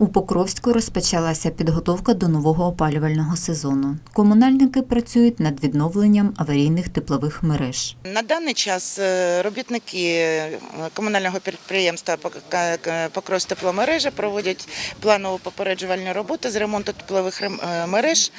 У Покровську розпочалася підготовка до нового опалювального сезону. Комунальники працюють над відновленням аварійних теплових мереж. На даний час е, робітники е, комунального підприємства «Пок- тепломережа проводять планову попереджувальну роботу з ремонту теплових е, мереж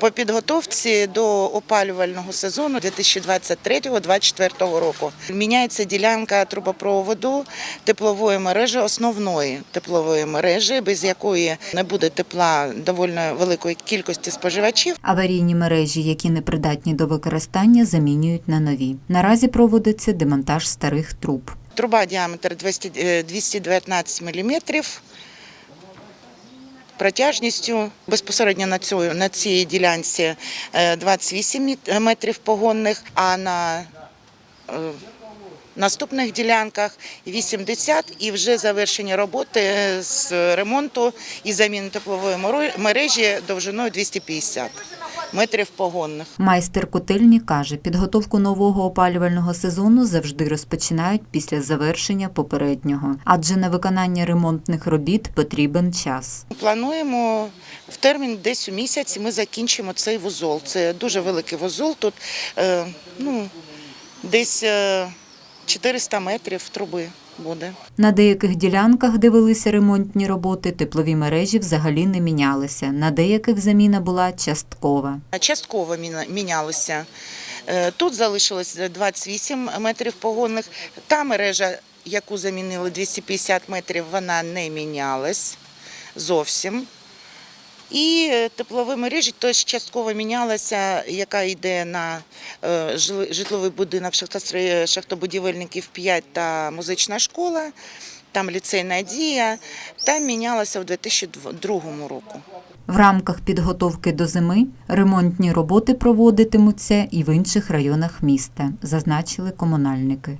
по підготовці до опалювального сезону 2023-2024 року. Міняється ділянка трубопроводу теплової мережі, основної теплової мережі, без якої не буде тепла доволі великої кількості споживачів. Аварійні мережі, які не придатні до використання, замінюють на нові. Наразі проводиться демонтаж старих труб. Труба діаметр 200, е, 219 мм. Протяжністю безпосередньо на, цю, на цій ділянці е, 28 метрів погонних, а на е, наступних ділянках 80 і вже завершені роботи з ремонту і заміни теплової мережі довжиною 250 метрів погонних. Майстер котельні каже, підготовку нового опалювального сезону завжди розпочинають після завершення попереднього, адже на виконання ремонтних робіт потрібен час. Плануємо в термін десь у місяць ми закінчимо цей вузол. Це дуже великий вузол. Тут е, ну, десь е, 400 метрів труби буде. На деяких ділянках, де велися ремонтні роботи, теплові мережі взагалі не мінялися. На деяких заміна була часткова. Частково мінялося. Е, Тут залишилось 28 метрів погонних. Та мережа, яку замінили 250 метрів, вона не мінялась зовсім. І е, теплові мережі теж частково мінялася, яка йде на е, житловий будинок шахтобудівельників 5 та музична школа, там ліцейна дія, там мінялася в 2002 року. В рамках підготовки до зими ремонтні роботи проводитимуться і в інших районах міста, зазначили комунальники.